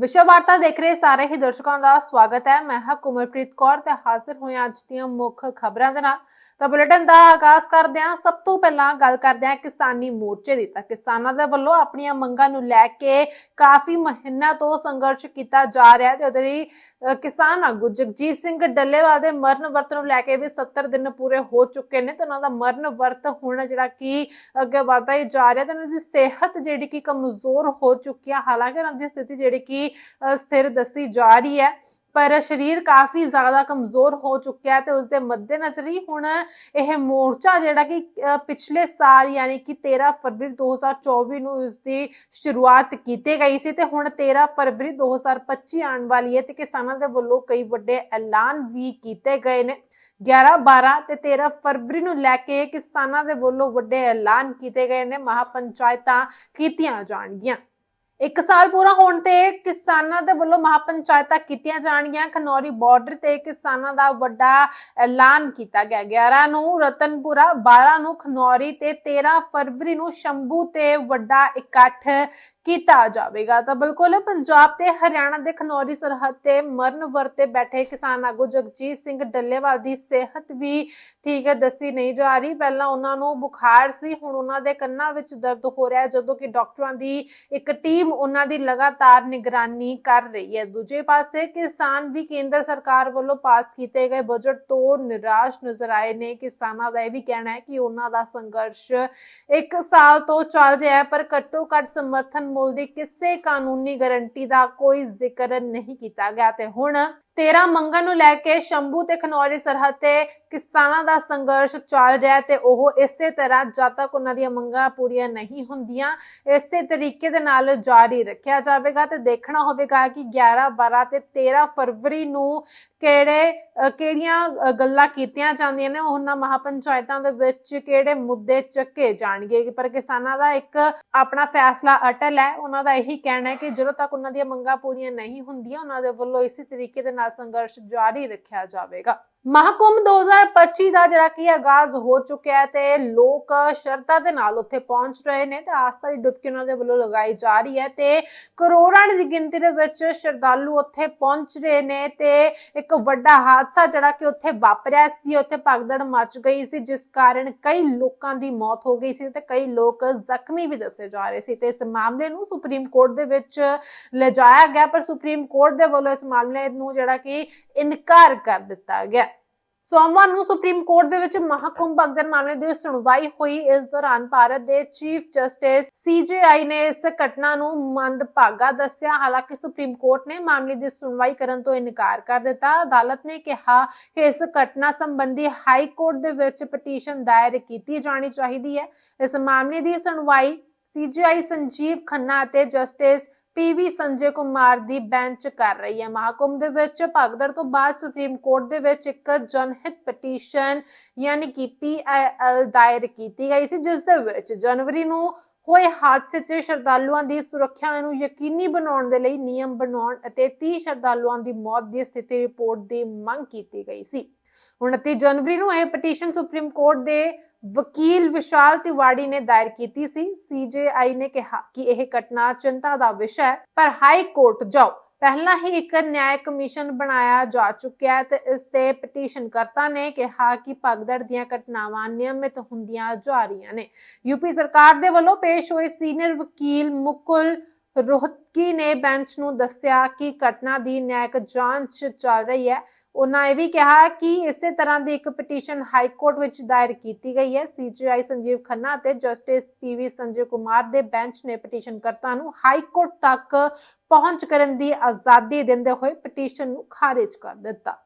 ਵਿਸ਼ਵ ਵਾਰਤਾ ਦੇਖ ਰਹੇ ਸਾਰੇ ਹੀ ਦਰਸ਼ਕਾਂ ਦਾ ਸਵਾਗਤ ਹੈ। ਮੈਂ ਹਾਂ ਕੁਮਰਪ੍ਰੀਤ ਕੌਰ ਤੇ ਹਾਜ਼ਰ ਹੋਇਆ ਅੱਜ ਦੀਆਂ ਮੁੱਖ ਖਬਰਾਂ ਦੇ ਨਾਲ। ਤਾਂ ਬੁਲੇਟਿਨ ਦਾ ਆਗਾਜ਼ ਕਰਦੇ ਹਾਂ ਸਭ ਤੋਂ ਪਹਿਲਾਂ ਗੱਲ ਕਰਦੇ ਹਾਂ ਕਿਸਾਨੀ ਮੋਰਚੇ ਦੀ, ਤਾਂ ਕਿਸਾਨਾਂ ਦੇ ਵੱਲੋਂ ਆਪਣੀਆਂ ਮੰਗਾਂ ਨੂੰ ਲੈ ਕੇ ਕਾਫੀ ਮਹੀਨਿਆਂ ਤੋਂ ਸੰਘਰਸ਼ ਕੀਤਾ ਜਾ ਰਿਹਾ ਤੇ ਉਹਦੇ ਲਈ ਕਿਸਾਨ ਆਗੂ ਜਗਜੀਤ ਸਿੰਘ ਡੱਲੇਵਾਲ ਦੇ ਮਰਨ ਵਰਤ ਨੂੰ ਲੈ ਕੇ ਵੀ 70 ਦਿਨ ਪੂਰੇ ਹੋ ਚੁੱਕੇ ਨੇ ਤੇ ਉਹਨਾਂ ਦਾ ਮਰਨ ਵਰਤ ਹੁਣ ਜਿਹੜਾ ਕਿ ਅੱਗੇ ਵਧਦਾ ਹੀ ਜਾ ਰਿਹਾ ਤੇ ਉਹਨਾਂ ਦੀ ਸਿਹਤ ਜਿਹੜੀ ਕਿ ਕਮਜ਼ੋਰ ਹੋ ਚੁੱਕੀ ਹੈ ਹਾਲਾਂਕਿ ਉਹਨਾਂ ਦੀ ਸਥਿਤੀ ਜਿਹੜੀ ਕਿ ਸਥਿਰ ਦੱਸੀ ਜਾ ਰਹੀ ਹੈ। ਪਰ ਸਰੀਰ ਕਾਫੀ ਜ਼ਿਆਦਾ ਕਮਜ਼ੋਰ ਹੋ ਚੁੱਕਿਆ ਹੈ ਤੇ ਉਸ ਦੇ ਮੱਦੇਨਜ਼ਰ ਹੀ ਹੁਣ ਇਹ ਮੋਰਚਾ ਜਿਹੜਾ ਕਿ ਪਿਛਲੇ ਸਾਲ ਯਾਨੀ ਕਿ 13 ਫਰਵਰੀ 2024 ਨੂੰ ਇਸ ਦੀ ਸ਼ੁਰੂਆਤ ਕੀਤੀ ਗਈ ਸੀ ਤੇ ਹੁਣ 13 ਫਰਵਰੀ 2025 ਆਉਣ ਵਾਲੀ ਹੈ ਤੇ ਕਿਸਾਨਾਂ ਦੇ ਵੱਲੋਂ ਕਈ ਵੱਡੇ ਐਲਾਨ ਵੀ ਕੀਤੇ ਗਏ ਨੇ। 11 12 ਤੇ 13 ਫਰਵਰੀ ਨੂੰ ਲੈ ਕੇ ਕਿਸਾਨਾਂ ਦੇ ਵੱਲੋਂ ਵੱਡੇ ਐਲਾਨ ਕੀਤੇ ਗਏ ਨੇ। ਮਹਾਪੰਚਾਇਤਾਂ ਕੀਤੀਆਂ ਜਾਣਗੀਆਂ। ਇੱਕ ਸਾਲ ਪੂਰਾ ਹੋਣ ਤੇ ਕਿਸਾਨਾਂ ਦੇ ਵੱਲੋਂ ਮਹਾਪੰਚਾਇਤਾਂ ਕੀਤੀਆਂ ਜਾਣਗੀਆਂ। ਖਨੌਰੀ ਬਾਰਡਰ ਤੇ ਕਿਸਾਨਾਂ ਦਾ ਵੱਡਾ ਐਲਾਨ ਕੀਤਾ ਗਿਆ। 11 ਨੂੰ ਰਤਨਪੁਰਾ 12 ਨੂੰ ਖਨੌਰੀ ਤੇ 13 ਫਰਵਰੀ ਨੂੰ ਸ਼ੰਭੂ ਤੇ ਵੱਡਾ ਇਕੱਠ ਕੀਤਾ ਜਾਵੇਗਾ। ਤਾਂ ਬਿਲਕੁਲ ਪੰਜਾਬ ਤੇ ਹਰਿਆਣਾ ਦੇ ਖਨੌਰੀ ਸਰਹੱਦ ਤੇ ਮਰਨ ਵਰਤੇ ਬੈਠੇ ਕਿਸਾਨ ਆਗੂ ਜਗਜੀਤ ਸਿੰਘ ਡੱਲੇਵਾਲ ਦੀ ਸਿਹਤ ਵੀ ਠੀਕ ਹੈ, ਦੱਸੀ ਨਹੀਂ ਜਾ ਰਹੀ। ਪਹਿਲਾਂ ਉਹਨਾਂ ਨੂੰ ਬੁਖਾਰ ਸੀ, ਹੁਣ ਉਹਨਾਂ ਦੇ ਕੰਨਾਂ ਵਿੱਚ ਦਰਦ ਹੋ ਰਿਹਾ ਹੈ, ਜਦੋਂ ਕਿ ਡਾਕਟਰਾਂ ਦੀ ਇੱਕ ਟੀਮ ਉਹਨਾਂ ਦੀ ਲਗਾਤਾਰ ਨਿਗਰਾਨੀ ਕਰ ਰਹੀ ਹੈ। ਦੂਜੇ ਪਾਸੇ ਕਿਸਾਨ ਵੀ ਕੇਂਦਰ ਸਰਕਾਰ ਵੱਲੋਂ ਪਾਸ ਕੀਤੇ ਗਏ ਬਜਟ ਤੋਂ ਨਿਰਾਸ਼ ਨਜ਼ਰ ਆਏ ਨੇ। ਕਿਸਾਨਾਂ ਦਾ ਇਹ ਵੀ ਕਹਿਣਾ ਹੈ ਕਿ ਉਹਨਾਂ ਦਾ ਸੰਘਰਸ਼ ਇੱਕ ਸਾਲ ਤੋਂ ਚੱਲ ਰਿਹਾ ਹੈ, ਪਰ ਘੱਟੋ ਘੱਟ ਸਮਰਥਨ ਮੁੱਲ ਦੀ ਕਿਸੇ ਕਾਨੂੰਨੀ ਗਾਰੰਟੀ ਦਾ ਕੋਈ ਜ਼ਿਕਰ ਨਹੀਂ ਕੀਤਾ ਗਿਆ ਤੇ ਹੁਣ 13 ਮੰਗਾਂ ਨੂੰ ਲੈ ਕੇ ਸ਼ੰਭੂ ਤੇ ਖਨੌਰੀ ਸਰਹੱਦ ਤੇ ਕਿਸਾਨਾਂ ਦਾ ਸੰਘਰਸ਼ ਚੱਲ ਰਿਹਾ ਤੇ ਉਹ ਇਸੇ ਤਰ੍ਹਾਂ ਜਦ ਤੱਕ ਉਹਨਾਂ ਦੀਆਂ ਮੰਗਾਂ ਪੂਰੀਆਂ ਨਹੀਂ ਹੁੰਦੀਆਂ, ਇਸੇ ਤਰੀਕੇ ਦੇ ਨਾਲ ਜਾਰੀ ਰੱਖਿਆ ਜਾਵੇਗਾ ਤੇ ਦੇਖਣਾ ਹੋਵੇਗਾ ਕਿ 11 12 ਤੇ 13 ਫਰਵਰੀ ਨੂੰ ਕਿਹੜੇ ਕਿਹੜੀਆਂ ਗੱਲਾਂ ਕੀਤੀਆਂ ਜਾਂਦੀਆਂ ਨੇ, ਉਹਨਾਂ ਮਹਾਪੰਚਾਇਤਾਂ ਦੇ ਵਿੱਚ ਕਿਹੜੇ ਮੁੱਦੇ ਚੱਕੇ ਜਾਣਗੇ। ਪਰ ਕਿਸਾਨਾਂ ਦਾ ਇੱਕ ਆਪਣਾ ਫੈਸਲਾ ਅਟਲ ਹੈ। ਉਹਨਾਂ ਦਾ ਇਹੀ ਕਹਿਣਾ ਹੈ ਕਿ ਜਦੋਂ ਤੱਕ ਉਹਨਾਂ ਦੀਆਂ ਮੰਗਾਂ ਪੂਰੀਆਂ ਨਹੀਂ ਹੁੰਦੀਆਂ, ਉਹਨਾਂ ਦੇ ਵੱਲੋਂ ਇਸੇ ਤਰੀਕੇ ਦੇ ਨਾਲ ਸੰਘਰਸ਼ ਜਾਰੀ ਰੱਖਿਆ ਜਾਵੇਗਾ। ਮਹਾਕੁੰਭ 2025 ਦਾ ਜਿਹੜਾ ਕਿ ਆਗਾਜ਼ ਹੋ ਚੁੱਕਿਆ ਹੈ ਤੇ ਲੋਕ ਸ਼ਰਧਾ ਦੇ ਨਾਲ ਉੱਥੇ ਪਹੁੰਚ ਰਹੇ ਨੇ ਤੇ ਆਸਥਾ ਦੀ ਡੁਬਕੀ ਉਹਨਾਂ ਦੇ ਵੱਲੋਂ ਲਗਾਈ ਜਾ ਰਹੀ ਹੈ ਤੇ ਕਰੋੜਾਂ ਦੀ ਗਿਣਤੀ ਦੇ ਵਿੱਚ ਸ਼ਰਧਾਲੂ ਉੱਥੇ ਪਹੁੰਚ ਰਹੇ ਨੇ ਤੇ ਇੱਕ ਵੱਡਾ ਹਾਦਸਾ ਜਿਹੜਾ ਕਿ ਉੱਥੇ ਵਾਪਰਿਆ ਸੀ, ਉੱਥੇ ਭਗਦੜ ਮਚ ਗਈ ਸੀ, ਜਿਸ ਕਾਰਨ ਕਈ ਲੋਕਾਂ ਦੀ ਮੌਤ ਹੋ ਗਈ ਸੀ ਤੇ ਕਈ ਲੋਕ ਜ਼ਖਮੀ ਵੀ ਦੱਸੇ ਜਾ ਰਹੇ ਸੀ ਤੇ ਇਸ ਮਾਮਲੇ ਨੂੰ ਸੁਪਰੀਮ ਕੋਰਟ ਦੇ ਵਿੱਚ ਲਿਜਾਇਆ ਗਿਆ, ਪਰ ਸੁਪਰੀਮ ਕੋਰਟ ਦੇ ਵੱਲੋਂ ਇਸ ਮਾਮਲੇ ਨੂੰ ਜਿਹੜਾ ਕਿ ਇਨਕਾਰ ਕਰ ਦਿੱਤਾ ਗਿਆ। ਸੋਮਵਾਰ ਨੂੰ ਸੁਪਰੀਮ ਕੋਰਟ ਦੇ ਵਿੱਚ ਮਹਾਕੁੰਭ ਭਗਦੜ ਮਾਮਲੇ ਦੀ ਸੁਣਵਾਈ ਹੋਈ। ਇਸ ਦੌਰਾਨ ਭਾਰਤ ਦੇ ਚੀਫ ਜਸਟਿਸ ਸੀਜੇਆਈ ਨੇ ਇਸ ਘਟਨਾ ਨੂੰ ਮੰਦਭਾਗਾ ਦੱਸਿਆ। ਹਾਲਾਂਕਿ ਸੁਪਰੀਮ ਕੋਰਟ ਨੇ ਮਾਮਲੇ ਦੀ ਸੁਣਵਾਈ ਕਰਨ ਤੋਂ ਇਨਕਾਰ ਕਰ ਦਿੱਤਾ। ਅਦਾਲਤ ਨੇ ਕਿਹਾ ਕਿ ਇਸ ਘਟਨਾ ਸੰਬੰਧੀ ਹਾਈ ਕੋਰਟ ਦੇ ਵਿੱਚ ਪਟੀਸ਼ਨ ਦਾਇਰ ਕੀਤੀ ਜਾਣੀ ਚਾਹੀਦੀ ਹੈ। ਇਸ ਮਾਮਲੇ ਦੀ ਸੁਣਵਾਈ ਸੀਜੇਆਈ ਸੰਜੀਵ ਖੰਨਾ ਅਤੇ ਜਸਟਿਸ ਪੀਵੀ ਸੰਜੇ ਕੁਮਾਰ ਦੀ ਬੈਂਚ ਕਰ ਰਹੀ ਹੈ। ਮਹਾਕੁੰਭ ਦੇ ਵਿੱਚ ਭਗਦੜ ਤੋਂ ਬਾਅਦ ਸੁਪਰੀਮ ਕੋਰਟ ਦੇ ਵਿੱਚ ਇੱਕ ਜਨਹਿਤ ਪਟੀਸ਼ਨ ਯਾਨੀ ਕਿ ਪੀਆਈਐਲ ਦਾਇਰ ਕੀਤੀ ਗਈ ਸੀ, ਜਿਸ ਦੇ ਵਿੱਚ ਜਨਵਰੀ ਨੂੰ ਹੋਏ ਹਾਦਸੇ 'ਚ ਸ਼ਰਧਾਲੂਆਂ ਦੀ ਸੁਰੱਖਿਆ ਨੂੰ ਯਕੀਨੀ ਬਣਾਉਣ ਦੇ ਲਈ ਨਿਯਮ ਬਣਾਉਣ ਅਤੇ 30 ਸ਼ਰਧਾਲੂਆਂ ਦੀ ਮੌਤ ਦੀ ਸਥਿਤੀ ਰਿਪੋਰਟ ਦੀ ਮੰਗ ਕੀਤੀ ਗਈ ਸੀ। 29 ਜਨਵਰੀ ਨੂੰ ਇਹ ਪਟੀਸ਼ਨ ਸੁਪਰੀਮ ਕੋਰਟ ਦੇ ਵਕੀਲ ਵਿਸ਼ਾਲ ਤਿਵਾੜੀ ਨੇ ਦਾਇਰ ਕੀਤੀ ਸੀ। ਸੀਜੇਆਈ ਨੇ ਕਿਹਾ ਕਿ ਇਹ ਘਟਨਾ ਚਿੰਤਾ ਦਾ ਵਿਸ਼ਾ ਹੈ, ਪਰ ਹਾਈ ਕੋਰਟ ਜਾਓ। ਪਹਿਲਾਂ ਹੀ ਇੱਕ ਨਿਆਂ ਕਮਿਸ਼ਨ ਬਣਾਇਆ ਜਾ ਚੁੱਕਿਆ ਹੈ ਤੇ ਇਸ ਤੇ ਪਟੀਸ਼ਨਕਰਤਾ ਨੇ ਕਿਹਾ ਕਿ ਭਗਦੜ ਦੀਆਂ ਘਟਨਾਵਾਂ ਨਿਯਮਿਤ ਹੁੰਦੀਆਂ ਜਾ ਰਹੀਆਂ ਨੇ। ਯੂਪੀ ਸਰਕਾਰ ਦੇ ਵੱਲੋਂ ਪੇਸ਼ ਹੋਏ ਸੀਨੀਅਰ ਵਕੀਲ ਮੁਕੁਲ ਰੋਹਤਕੀ ਨੇ ਬੈਂਚ ਨੂੰ ਦੱਸਿਆ ਕਿ ਘਟਨਾ ਦੀ ਨਿਆਇਕ ਜਾਂਚ ਚੱਲ ਰਹੀ ਹੈ। ਉਹਨਾਂ ਇਹ ਵੀ ਕਿਹਾ ਕਿ ਇਸੇ ਤਰ੍ਹਾਂ ਦੀ ਇੱਕ ਪਟੀਸ਼ਨ ਹਾਈ ਕੋਰਟ ਵਿੱਚ ਦਾਇਰ ਕੀਤੀ ਗਈ ਹੈ। ਸੀਜੀਆਈ ਸੰਜੀਵ ਖੰਨਾ ਅਤੇ ਜਸਟਿਸ ਪੀਵੀ ਸੰਜੇ ਕੁਮਾਰ ਦੇ ਬੈਂਚ ਨੇ ਪਟੀਸ਼ਨਕਰਤਾ ਨੂੰ ਹਾਈ ਕੋਰਟ ਤੱਕ ਪਹੁੰਚ ਕਰਨ ਦੀ ਆਜ਼ਾਦੀ ਦਿੰਦੇ ਹੋਏ ਪਟੀਸ਼ਨ ਨੂੰ ਖਾਰਜ ਕਰ ਦਿੱਤਾ।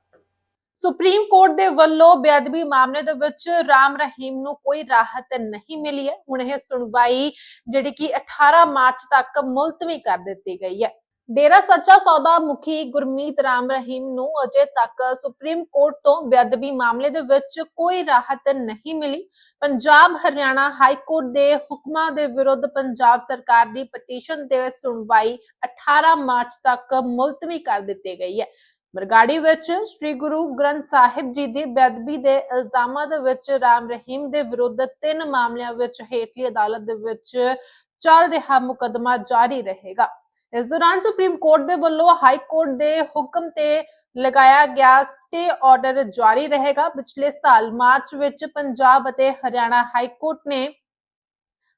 ਸੁਪਰੀਮ ਕੋਰਟ ਦੇ ਵੱਲੋਂ ਬੇਅਦਬੀ ਮਾਮਲੇ ਦੇ ਵਿੱਚ ਰਾਮ ਰਹੀਮ ਨੂੰ ਕੋਈ ਰਾਹਤ ਨਹੀਂ ਮਿਲੀ ਹੈ। ਹੁਣ ਇਹ ਸੁਣਵਾਈ ਜਿਹੜੀ ਕਿ 18 ਮਾਰਚ ਤੱਕ ਮੁਲਤਵੀ ਕਰ ਦਿੱਤੀ ਗਈ ਹੈ। ਡੇਰਾ ਸੱਚਾ ਸੌਦਾ ਮੁਖੀ ਗੁਰਮੀਤ ਰਾਮ ਰਹੀਮ ਨੂੰ ਅਜੇ ਤੱਕ ਸੁਪਰੀਮ ਕੋਰਟ ਤੋਂ ਬੇਅਦਬੀ ਮਾਮਲੇ ਦੇ ਵਿੱਚ ਕੋਈ ਰਾਹਤ ਨਹੀਂ ਮਿਲੀ। ਪੰਜਾਬ, ਹਰਿਆਣਾ ਹਾਈ ਕੋਰਟ ਦੇ ਹੁਕਮਾਂ ਦੇ ਵਿਰੁੱਧ ਪੰਜਾਬ ਸਰਕਾਰ ਦੀ ਪਟੀਸ਼ਨ ਤੇ ਸੁਣਵਾਈ 18 ਮਾਰਚ ਤੱਕ ਮੁਲਤਵੀ ਕਰ ਦਿੱਤੀ ਗਈ ਹੈ। ਬਰਗਾੜੀ ਵਿੱਚ ਸ੍ਰੀ ਗੁਰੂ ਗ੍ਰੰਥ ਸਾਹਿਬ ਜੀ ਦੀ ਬੇਅਦਬੀ ਦੇ ਇਲਜ਼ਾਮਾਂ ਦੇ ਵਿੱਚ ਰਾਮ ਰਹੀਮ ਦੇ ਵਿਰੁੱਧ ਤਿੰਨ ਮਾਮਲਿਆਂ ਵਿੱਚ ਹੇਠਲੀ ਅਦਾਲਤ ਦੇ ਵਿੱਚ ਚੱਲ ਰਿਹਾ ਮੁਕੱਦਮਾ ਜਾਰੀ ਰਹੇਗਾ। ਇਸ ਦੌਰਾਨ ਸੁਪਰੀਮ ਕੋਰਟ ਦੇ ਵੱਲੋਂ ਹਾਈ ਕੋਰਟ ਦੇ ਹੁਕਮ ਤੇ ਲਗਾਇਆ ਗਿਆ ਸਟੇ ਆਰਡਰ ਜਾਰੀ ਰਹੇਗਾ। ਪਿਛਲੇ ਸਾਲ ਮਾਰਚ ਵਿੱਚ ਪੰਜਾਬ ਅਤੇ ਹਰਿਆਣਾ ਹਾਈ ਕੋਰਟ ਨੇ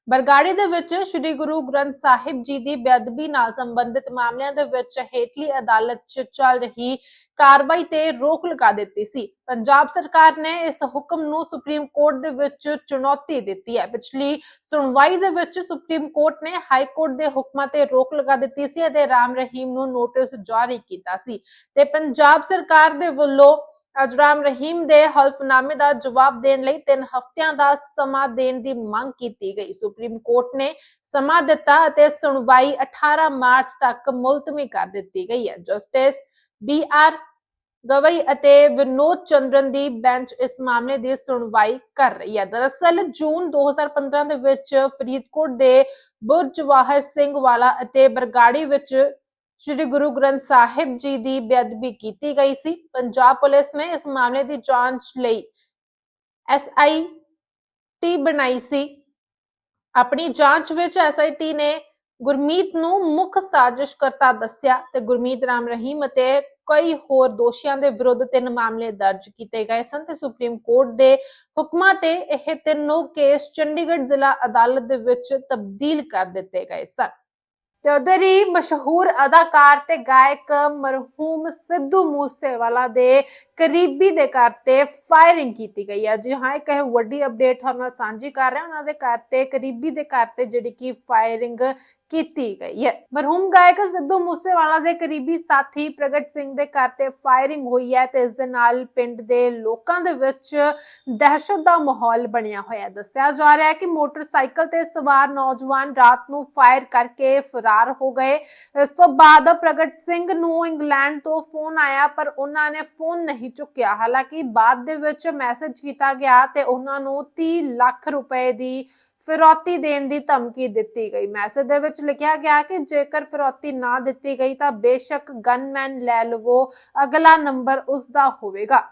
ਬਰਗਾੜੀ ਦੇ ਵਿੱਚ ਸ੍ਰੀ ਗੁਰੂ ਗ੍ਰੰਥ ਸਾਹਿਬ ਜੀ ਦੀ ਬੇਅਦਬੀ ਨਾਲ ਸੰਬੰਧਿਤ ਮਾਮਲਿਆਂ ਦੇ ਵਿੱਚ ਹੇਠਲੀ ਅਦਾਲਤ 'ਚ ਚੱਲ ਰਹੀ ਕਾਰਵਾਈ ਤੇ ਰੋਕ ਲਗਾ ਦਿੱਤੀ ਸੀ। ਪੰਜਾਬ ਸਰਕਾਰ ਨੇ ਇਸ ਹੁਕਮ ਨੂੰ ਸੁਪਰੀਮ ਕੋਰਟ ਦੇ ਵਿੱਚ ਚੁਣੌਤੀ ਦਿੱਤੀ ਹੈ। ਪਿਛਲੀ ਸੁਣਵਾਈ ਦੇ ਵਿੱਚ ਸੁਪਰੀਮ ਕੋਰਟ ਨੇ ਹਾਈ ਕੋਰਟ ਦੇ ਹੁਕਮਾਂ ਤੇ ਰੋਕ ਲਗਾ ਦਿੱਤੀ ਸੀ ਅਤੇ ਰਾਮ ਰਹੀਮ ਨੂੰ ਨੋਟਿਸ ਜਾਰੀ ਕੀਤਾ ਸੀ। ਤੇ ਪੰਜਾਬ ਸਰਕਾਰ ਦੇ ਵੱਲੋਂ ਅੱਜ ਰਹੀਮ ਦੇ ਹਲਫਨਾਮੇ ਦਾ ਜਵਾਬ ਦੇਣ ਲਈ 3 ਹਫ਼ਤਿਆਂ ਦਾ ਸਮਾਂ ਦੇਣ ਦੀ ਮੰਗ ਕੀਤੀ ਗਈ। ਸੁਪਰੀਮ ਕੋਰਟ ਨੇ ਸਮਾਂ ਦਿੱਤਾ ਅਤੇ ਸੁਣਵਾਈ 18 ਮਾਰਚ ਤੱਕ ਮੁਲਤਵੀ ਕਰ ਦਿੱਤੀ ਗਈ ਹੈ। ਜਸਟਿਸ ਬੀ ਆਰ ਗਵਈ ਅਤੇ ਵਿਨੋਦ ਚੰਦਰਨ ਦੀ ਬੈਂਚ ਇਸ ਮਾਮਲੇ ਦੀ ਸੁਣਵਾਈ ਕਰ ਰਹੀ ਹੈ। ਦਰਅਸਲ, ਜੂਨ 2015 ਦੇ ਵਿੱਚ ਫਰੀਦਕੋਟ ਦੇ ਬੁਰਜ ਜਵਾਹਰ ਸਿੰਘ ਵਾਲਾ ਅਤੇ ਬਰਗਾੜੀ ਵਿੱਚ ਸ਼੍ਰੀ ਗੁਰੂ ਗ੍ਰੰਥ ਸਾਹਿਬ ਜੀ ਦੀ ਬੇਅਦਬੀ ਕੀਤੀ ਗਈ ਸੀ। ਪੰਜਾਬ ਪੁਲਿਸ ਨੇ ਇਸ ਮਾਮਲੇ ਦੀ ਜਾਂਚ ਲਈ ਐਸਆਈ ਬਣਾਈ ਸੀ। ਆਪਣੀ ਜਾਂਚ ਵਿੱਚ ਐਸਆਈਟੀ ਨੇ ਗੁਰਮੀਤ ਨੂੰ ਮੁੱਖ ਸਾਜ਼ਿਸ਼ਕਰਤਾ ਦੱਸਿਆ ਤੇ ਗੁਰਮੀਤ ਰਾਮ ਰਹੀਮ ਅਤੇ ਕਈ ਹੋਰ ਦੋਸ਼ੀਆਂ ਦੇ ਵਿਰੁੱਧ ਤਿੰਨ ਮਾਮਲੇ ਦਰਜ ਕੀਤੇ ਗਏ ਸਨ ਤੇ ਸੁਪਰੀਮ ਕੋਰਟ ਦੇ ਹੁਕਮਾਂ ਤੇ ਇਹ ਤਿੰਨੋਂ ਕੇਸ ਚੰਡੀਗੜ੍ਹ ਜ਼ਿਲ੍ਹਾ ਅਦਾਲਤ ਦੇ ਵਿੱਚ ਤਬਦੀਲ ਕਰ ਦਿੱਤੇ ਗਏ ਸਨ। ਤੇ ਉਧਰ ਹੀ ਮਸ਼ਹੂਰ ਅਦਾਕਾਰ ਤੇ ਗਾਇਕ ਮਰਹੂਮ ਸਿੱਧੂ ਮੂਸੇਵਾਲਾ ਦੇ ਕਰੀਬੀ ਦੇ ਘਰ ਤੇ ਫਾਇਰਿੰਗ ਕੀਤੀ ਗਈ ਹੈ। ਜੀ ਹਾਂ, ਇੱਕ ਇਹ ਵੱਡੀ ਅਪਡੇਟ ਤੁਹਾਨੂੰ ਸਾਂਝੀ ਕਰ ਰਹੇ। ਹਾਂ ਉਹਨਾਂ ਦੇ ਘਰ ਤੇ, ਕਰੀਬੀ ਦੇ ਘਰ ਤੇ ਜਿਹੜੀ ਕਿ ਫਾਇਰਿੰਗ ਕੀਤੀ ਗਈ ਹੈ। ਮਰਹੂਮ ਗਾਇਕ ਸਿੱਧੂ ਮੂਸੇਵਾਲਾ ਦੇ ਕਰੀਬੀ ਸਾਥੀ ਪ੍ਰਗਟ ਸਿੰਘ ਦੇ ਘਰ ਤੇ ਫਾਇਰਿੰਗ ਹੋਈ ਹੈ ਤੇ ਇਸ ਦੇ ਨਾਲ ਪਿੰਡ ਦੇ ਲੋਕਾਂ ਦੇ ਵਿੱਚ ਦਹਿਸ਼ਤ ਦਾ ਮਾਹੌਲ ਬਣਿਆ ਹੋਇਆ ਦੱਸਿਆ ਜਾ ਰਿਹਾ ਹੈ ਕਿ ਮੋਟਰਸਾਈਕਲ ਤੇ ਸਵਾਰ ਨੌਜਵਾਨ ਰਾਤ ਨੂੰ ਫਾਇਰ ਕਰਕੇ ਫਰਾਰ ਹੋ ਗਏ। ਇਸ ਤੋਂ ਬਾਅਦ ਪ੍ਰਗਟ ਸਿੰਘ ਨੂੰ ਇੰਗਲੈਂਡ ਤੋਂ ਫੋਨ ਆਇਆ, ਪਰ ਉਹਨਾਂ ਨੇ ਫੋਨ ਨਹੀਂ ਚੁੱਕਿਆ। ਹਾਲਾਂਕਿ ਬਾਅਦ ਦੇ ਵਿੱਚ ਮੈਸੇਜ ਕੀਤਾ ਗਿਆ ਤੇ ਉਹਨਾਂ ਨੂੰ 30 ਲੱਖ ਰੁਪਏ ਦੀ ਫਿਰੌਤੀ ਦੇਣ ਦੀ ਧਮਕੀ ਦਿੱਤੀ ਗਈ। ਮੈਸੇਜ ਦੇ ਵਿੱਚ ਲਿਖਿਆ ਗਿਆ ਕਿ ਜੇਕਰ ਫਿਰੌਤੀ ਨਾ ਦਿੱਤੀ ਗਈ ਤਾਂ ਬੇਸ਼ੱਕ ਗਨਮੈਨ ਲੈ ਲਵੋ। ਅਗਲਾ ਨੰਬਰ ਉਸ ਦਾ ਹੋਵੇਗਾ।